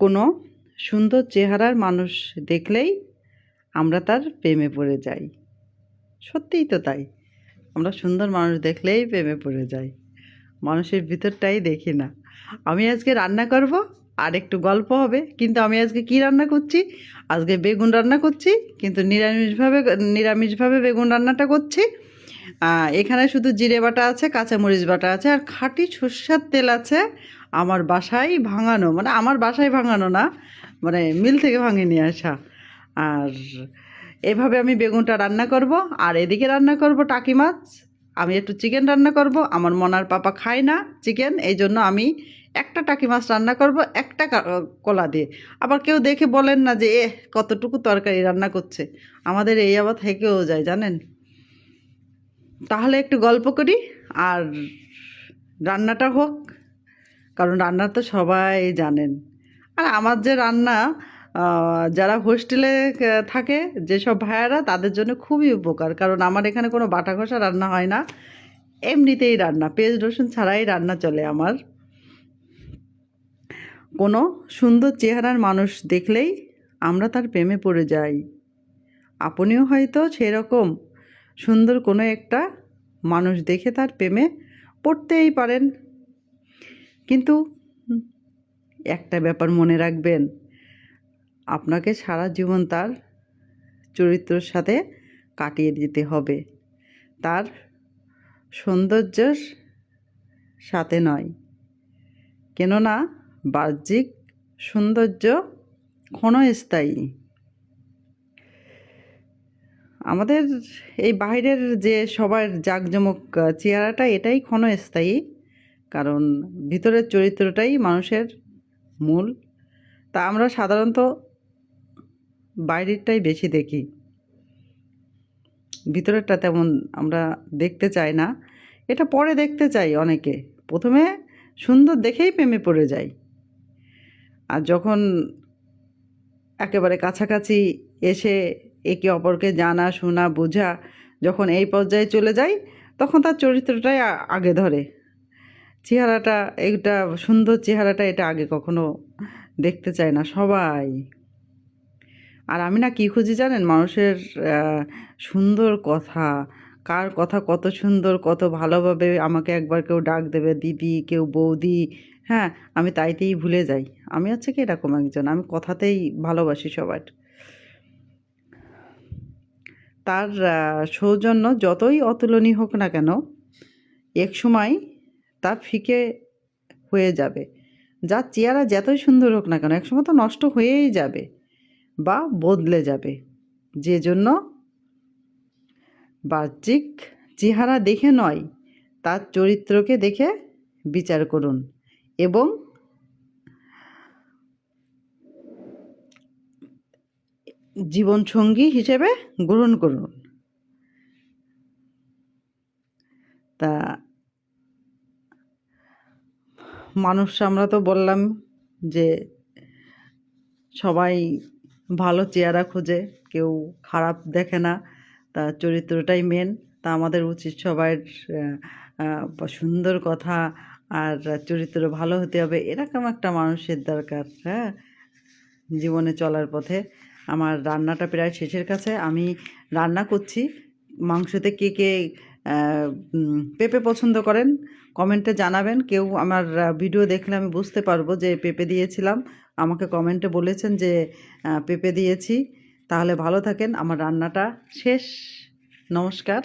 কোনো সুন্দর চেহারার মানুষ দেখলেই আমরা তার প্রেমে পড়ে যাই। সত্যিই তো তাই। আমরা সুন্দর মানুষ দেখলেই প্রেমে পড়ে যাই। মানুষের ভিতরটাই দেখি না। আমি আজকে রান্না করব, আর একটু গল্প হবে। কিন্তু আমি আজকে কি রান্না করছি? আজকে বেগুন রান্না করছি, কিন্তু নিরামিষভাবে নিরামিষভাবে বেগুন রান্নাটা করছি। এখানে শুধু জিরে বাটা আছে, কাঁচামরিচ বাটা আছে, আর খাঁটি সর্ষের তেল আছে। আমার বাসায় ভাঙানো মানে আমার বাসায় ভাঙানো না মানে মিল থেকে ভাঙে নিয়ে আসা আর এভাবে আমি বেগুনটা রান্না করব, আর এদিকে রান্না করব টাকি মাছ। আমি একটু চিকেন রান্না করব, আমার মনার পাপা খায় না চিকেন, এই জন্য আমি একটা টাকি মাছ রান্না করব, একটা কলা দিয়ে। আবার কেউ দেখে বলেন না যে, এ, কতটুকু তরকারি রান্না করছে? আমাদের এই আবার থেকেও যায়, জানেন? তাহলে একটু গল্প করি, আর রান্নাটা হোক। কারণ রান্না তো সবাই জানেন। আর আমার যে রান্না যারা হোস্টেলে থাকে, যেসব ভাইয়ারা, তাদের জন্য খুবই উপকার। কারণ আমার এখানে কোনো বাটা ঘষা রান্না হয় না। এমনিতেই রান্না পেঁয়াজ রসুন ছাড়াই রান্না চলে আমার। কোনো সুন্দর চেহারার মানুষ দেখলেই আমরা তার প্রেমে পড়ে যাই। আপনিও হয়তো সেরকম সুন্দর কোনো একটা মানুষ দেখে তার প্রেমে পড়তেই পারেন। কিন্তু একটা ব্যাপার মনে রাখবেন, আপনাকে সারা জীবন তার চরিত্রের সাথে কাটিয়ে দিতে হবে। তার সৌন্দর্যের সাথে নয়। কেননা বাহ্যিক সৌন্দর্য ক্ষণস্থায়ী। আমাদের এই বাইরের যে সবার জাঁকজমক, চেহারাটা এটাই ক্ষণস্থায়ী। কারণ ভিতরের চরিত্রটাই মানুষের মূল। তা আমরা সাধারণত বাইরেরটাই বেশি দেখি। ভিতরেরটা তেমন আমরা দেখতে চাই না। এটা পরে দেখতে চাই অনেকে। প্রথমে সুন্দর দেখেই প্রেমে পড়ে যায় আর যখন একেবারে কাছাকাছি এসে একে অপরকে জানা, শোনা, বোঝা যখন এই পর্যায়ে চলে যায় তখন তার চরিত্রটাই আগে ধরে। চেহারাটা, এটা সুন্দর চেহারাটা এটা আগে কখনো দেখতে চায় না সবাই। আর আমি না কী খুঁজি জানেন? মানুষের সুন্দর কথা, কার কথা কত সুন্দর, কত ভালোভাবে আমাকে একবার কেউ ডাক দেবে, দিদি, কেউ বৌদি হ্যাঁ আমি তাইতেই ভুলে যাই। আমি হচ্ছে কি এরকম একজন, আমি কথাতেই ভালোবাসি সবার। তার সৌজন্য যতই অতুলনীয় হোক না কেন, এক সময় তা ফিকে হয়ে যাবে। যার চেহারা যতই সুন্দর হোক না কেন, একসময় তো নষ্ট হয়েই যাবে বা বদলে যাবে। যে জন্য বাহ্যিক চেহারা দেখে নয়, তার চরিত্রকে দেখে বিচার করুন এবং জীবনসঙ্গী হিসেবে গ্রহণ করুন। তা মানুষ আমরা তো বললাম যে সবাই ভালো চেহারা খোঁজে, কেউ খারাপ দেখে না। তা চরিত্রটাই মেন তা আমাদের উচিত সবার সুন্দর কথা আর চরিত্র ভালো হতে হবে, এরকম একটা মানুষের দরকার হ্যাঁ? জীবনে চলার পথে। আমার রান্নাটা প্রায় শেষের কাছে। আমি রান্না করছি। মাংসতে কে কে পেঁপে পছন্দ করেন, কমেন্টে জানাবেন। কেউ আমার ভিডিও দেখলে আমি বুঝতে পারব যে পেঁপে দিয়েছিলাম। আমাকে কমেন্টে বলেছেন যে পেপে দিয়েছি। তাহলে ভালো থাকেন। আমার রান্নাটা শেষ। নমস্কার।